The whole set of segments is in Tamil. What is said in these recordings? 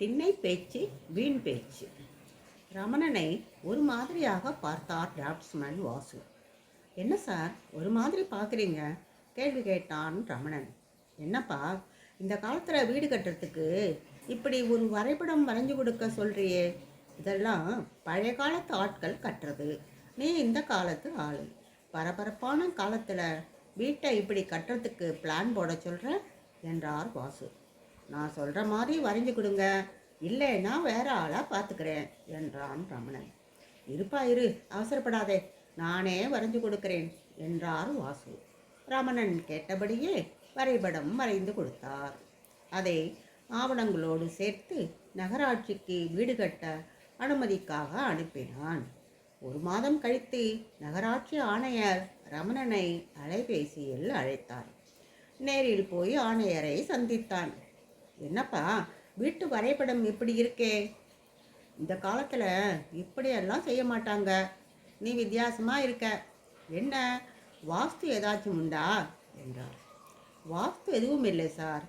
திண்ணை பேச்சு வீண் பேச்சு. ரமணனை ஒரு மாதிரியாக பார்த்தார் டிராப்ட்ஸ்மேன் வாசு. என்ன சார் ஒரு மாதிரி பார்க்குறீங்க? கேள்வி கேட்டான் ரமணன். என்னப்பா இந்த காலத்தில் வீடு கட்டுறதுக்கு இப்படி ஒரு வரைபடம் வரைஞ்சு கொடுக்க சொல்கிறியே இதெல்லாம் பழைய காலத்து ஆட்கள் கட்டுறது. நீ இந்த காலத்து ஆள். பரபரப்பான காலத்தில் வீட்டை இப்படி கட்டுறதுக்கு பிளான் போட சொல்கிற என்றார் வாசு. நான் சொல்கிற மாதிரி வரைஞ்சு கொடுங்க. இல்லைன்னா வேற ஆளாக பார்த்துக்கிறேன் என்றான் ரமணன். இருப்பா இரு அவசரப்படாதே. நானே வரைஞ்சு கொடுக்கிறேன் என்றார் வாசு. ரமணன் கேட்டபடியே வரைபடம் வரைந்து கொடுத்தார். அதை ஆவணங்களோடு சேர்த்து நகராட்சிக்கு வீடு கட்ட அனுமதிக்காக அனுப்பினான். ஒரு மாதம் கழித்து நகராட்சி ஆணையர் ரமணனை அலைபேசியில் அழைத்தார் நேரில் போய் ஆணையரை சந்தித்தான். என்னப்பா வீட்டு வரைபடம் இப்படி இருக்கே? இந்த காலத்தில் இப்படியெல்லாம் செய்ய மாட்டாங்க. நீ வித்தியாசமாக இருக்க. என்ன வாஸ்து ஏதாச்சும் உண்டா? என்றார். வாஸ்து எதுவும் இல்லை சார்.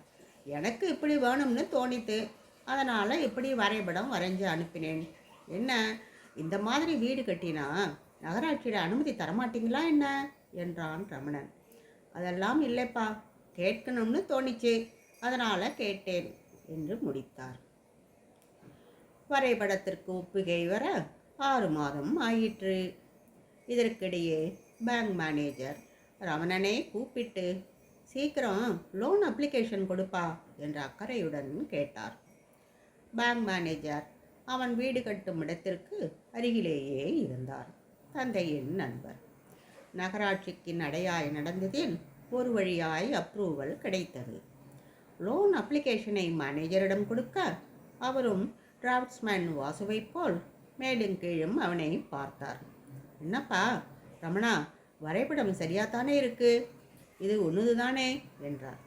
எனக்கு இப்படி வேணும்னு தோணித்து அதனால் இப்படி வரைபடம் வரைஞ்சு அனுப்பினேன். என்ன இந்த மாதிரி வீடு கட்டினா நகராட்சியில் அனுமதி தரமாட்டிங்களா என்ன? என்றான் ரமணன். அதெல்லாம் இல்லைப்பா கேட்கணும்னு தோணிச்சு. அதனால் கேட்டேன் என்று முடித்தார். வரைபடத்திற்கு ஒப்புகை வர ஆறு மாதம் ஆயிற்று. இதற்கிடையே பேங்க் மேனேஜர் ரமணனை கூப்பிட்டு சீக்கிரம் லோன் அப்ளிகேஷன் கொடுப்பா என்ற அக்கறையுடன் கேட்டார். பேங்க் மேனேஜர் அவன் வீடு கட்டும் இடத்திற்கு அருகிலேயே இருந்தார். தந்தையின் நண்பர். நகராட்சிக்கு நடையாய் நடந்ததில் ஒரு வழியாய் அப்ரூவல் கிடைத்தது. லோன் அப்ளிகேஷனை மேனேஜரிடம் கொடுக்க அவரும் டிராஃப்ட்ஸ்மேன் வாசுவைப் போல் மேலும் கீழும் அவனை பார்த்தார். என்னப்பா ரமணா வரைபடம் சரியாத்தானே இருக்கு? இது ஒன்றுது தானே என்றார்.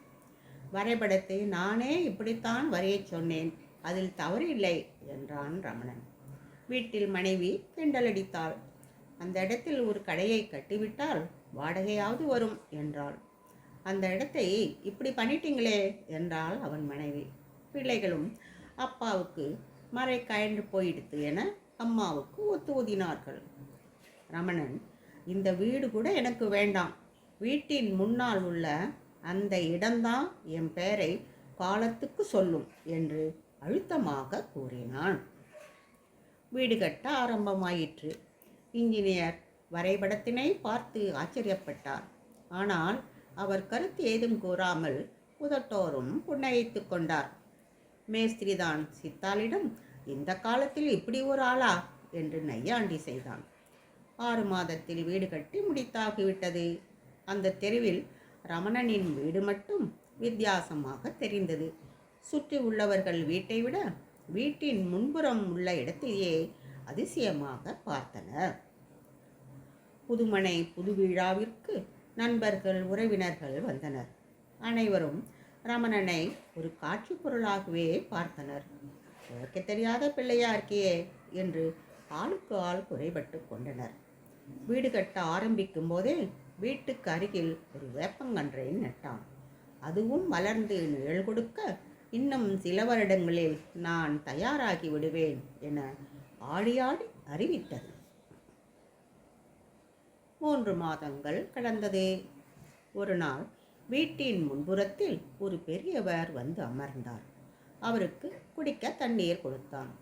வரைபடத்தை நானே இப்படித்தான் வரையச் சொன்னேன். அதில் தவறு இல்லை என்றான் ரமணன். வீட்டில் மனைவி கிண்டலடித்தாள் அந்த இடத்தில் ஒரு கடையை கட்டிவிட்டால் வாடகையாவது வரும் என்றாள். அந்த இடத்தை இப்படி பண்ணிட்டீங்களே என்றாள் அவன் மனைவி. பிள்ளைகளும் அப்பாவுக்கு மறை கயன்று போயிடுத்து என அம்மாவுக்கு ஒத்து ஊதினார்கள் ரமணன் இந்த வீடு கூட எனக்கு வேண்டாம். வீட்டின் முன்னால் உள்ள அந்த இடம்தான் என் பெயரை காலத்துக்கு சொல்லும் என்று அழுத்தமாக கூறினான். வீடு கட்ட ஆரம்பமாயிற்று. இன்ஜினியர் வரைபடத்தினை பார்த்து ஆச்சரியப்பட்டார். ஆனால் அவர் கருத்து ஏதும் கூறாமல் உதட்டோரும் புன்னகைத்து கொண்டார். மேஸ்திரிதான் சித்தாளிடம் இந்த காலத்தில் இப்படி ஒரு ஆளா? என்று நையாண்டி செய்தான். ஆறு மாதத்தில் வீடு கட்டி முடித்தாகிவிட்டது. அந்த தெருவில் ரமணனின் வீடு மட்டும் வித்தியாசமாக தெரிந்தது. சுற்றி உள்ளவர்கள் வீட்டை விட வீட்டின் முன்புறம் உள்ள இடத்தையே அதிசயமாக பார்த்தனர். புதுமனை புது விழாவிற்கு நண்பர்கள் உறவினர்கள் வந்தனர். அனைவரும் ரமணனை ஒரு காட்சி பொருளாகவே பார்த்தனர். கிழக்க தெரியாத பிள்ளையா இருக்கியே என்று ஆளுக்கு ஆள் குறைபட்டு கொண்டனர். வீடு கட்ட ஆரம்பிக்கும் போதே வீட்டுக்கு அருகில் ஒரு வேப்பங்கன்றை நட்டான். அதுவும் வளர்ந்து நிழல் கொடுக்க இன்னும் சில வருடங்களில் நான் தயாராகி விடுவேன் என ஆடியாடி அறிவித்தது. மூன்று மாதங்கள் கடந்தது. ஒரு நாள் வீட்டின் முன்புறத்தில் ஒரு பெரியவர் வந்து அமர்ந்தார். அவருக்கு குடிக்க தண்ணீர் கொடுத்தான்.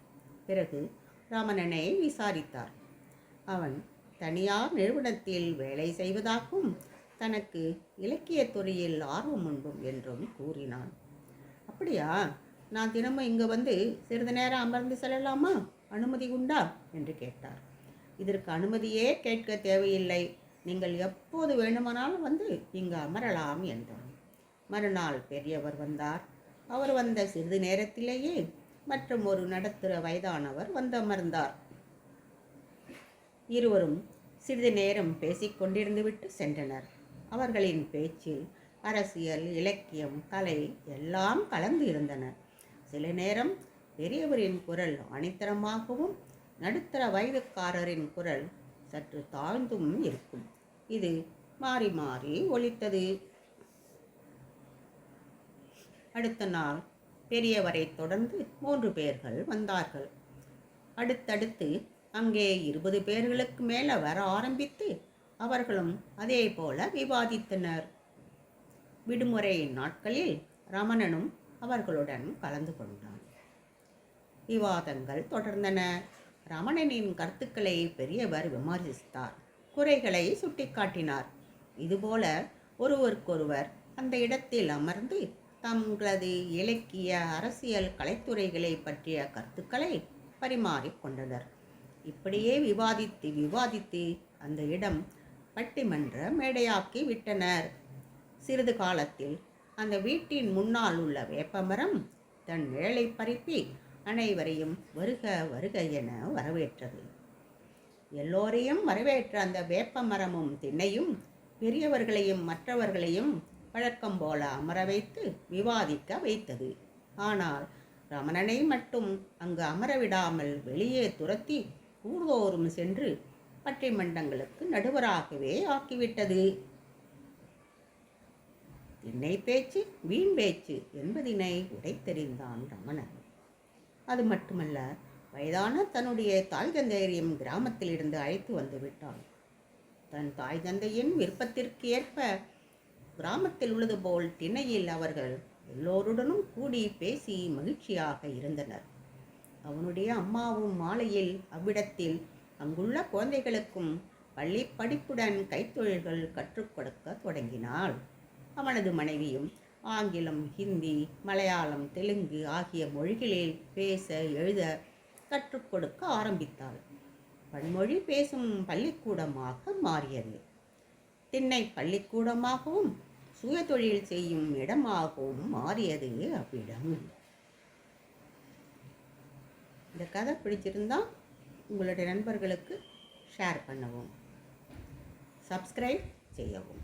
பிறகு ரமணனை விசாரித்தார். அவன் தனியார் நிறுவனத்தில் வேலை செய்வதாகவும் தனக்கு இலக்கியத் துறையில் ஆர்வம் உண்டும் என்றும் கூறினான். அப்படியா? நான் தினமும் இங்கே வந்து சிறிது நேரம் அமர்ந்து செல்லலாமா? அனுமதி உண்டா? என்று கேட்டார். இதற்கு அனுமதியே கேட்க தேவையில்லை. நீங்கள் எப்போது வேண்டுமானாலும் வந்து இங்கு அமரலாம் என்றான். மறுநாள் பெரியவர் வந்தார். அவர் வந்த சிறிது நேரத்திலேயே மற்றும் ஒரு நடுத்தர வயதானவர் வந்து அமர்ந்தார். இருவரும் சிறிது நேரம் பேசிக் விட்டு சென்றனர். அவர்களின் பேச்சில் அரசியல் இலக்கியம் கலை எல்லாம் கலந்து இருந்தன. சில நேரம் பெரியவரின் குரல் அணித்தரமாகவும் நடுத்தர வயதுக்காரரின் குரல் சற்று தாழ்ந்தும் இருக்கும். இது மாறி மாறி ஒழித்தது அடுத்த நாள் பெரியவரை தொடர்ந்து மூன்று பேர்கள் வந்தார்கள். அடுத்தடுத்து அங்கே இருபது பேர்களுக்கு மேலே வர ஆரம்பித்து அவர்களும் அதே போல விவாதித்தனர். விடுமுறை நாட்களில் ரமணனும் அவர்களுடன் கலந்து கொண்டான். விவாதங்கள் தொடர்ந்தன. ரமணனின் கருத்துக்களை பெரியவர் விமர்சித்தார். குறைகளை சுட்டிக்காட்டினார். இதுபோல ஒருவருக்கொருவர் அந்த இடத்தில் அமர்ந்து தங்களது இலக்கிய அரசியல் கலைத்துறைகளை பற்றிய கருத்துக்களை பரிமாறிக்கொண்டனர் இப்படியே விவாதித்து விவாதித்து அந்த இடம் பட்டிமன்ற மேடையாக்கி விட்டனர். சிறிது காலத்தில் அந்த வீட்டின் முன்னால் உள்ள வேப்பமரம் தன் நிழலை பரப்பி அனைவரையும் வருக வருக என வரவேற்றது. எல்லோரையும் வரவேற்ற அந்த வேப்ப மரமும் திண்ணையும் பெரியவர்களையும் மற்றவர்களையும் வழக்கம் போல அமர வைத்து விவாதிக்க வைத்தது. ஆனால் ரமணனை மட்டும் அங்கு அமர விடாமல் வெளியே துரத்தி ஊர்தோறும் சென்று பட்டிமண்டங்களுக்கு நடுவராகவே ஆக்கிவிட்டது. திண்ணை பேச்சு வீண் பேச்சு என்பதினை உடைத்தெறிந்தான் ரமணன். அது மட்டுமல்ல வயதான தன்னுடைய தாய் தந்தையரையும் கிராமத்திலிருந்து அழைத்து வந்து விட்டான். தன் தாய் தந்தையின் விருப்பத்திற்கு ஏற்ப கிராமத்தில் உள்ளது போல் திணையில் அவர்கள் எல்லோருடனும் கூடி பேசி மகிழ்ச்சியாக இருந்தனர். அவனுடைய அம்மாவும் மாலையில் அவ்விடத்தில் அங்குள்ள குழந்தைகளுக்கும் பள்ளி படிப்புடன் கைத்தொழில்கள் கற்றுக் கொடுக்க தொடங்கினாள். அவனது மனைவியும் ஆங்கிலம் ஹிந்தி மலையாளம் தெலுங்கு ஆகிய மொழிகளில் பேச எழுத கற்றுக் கொடுக்க ஆரம்பித்தாள். பன்மொழி பேசும் பள்ளிக்கூடமாக மாறியது. திண்ணை பள்ளிக்கூடமாகவும் சுயதொழில் செய்யும் இடமாகவும் மாறியது அவ்விடம். இந்த கதை பிடிச்சிருந்தால் உங்களுடைய நண்பர்களுக்கு ஷேர் பண்ணவும் சப்ஸ்கிரைப் செய்யவும்.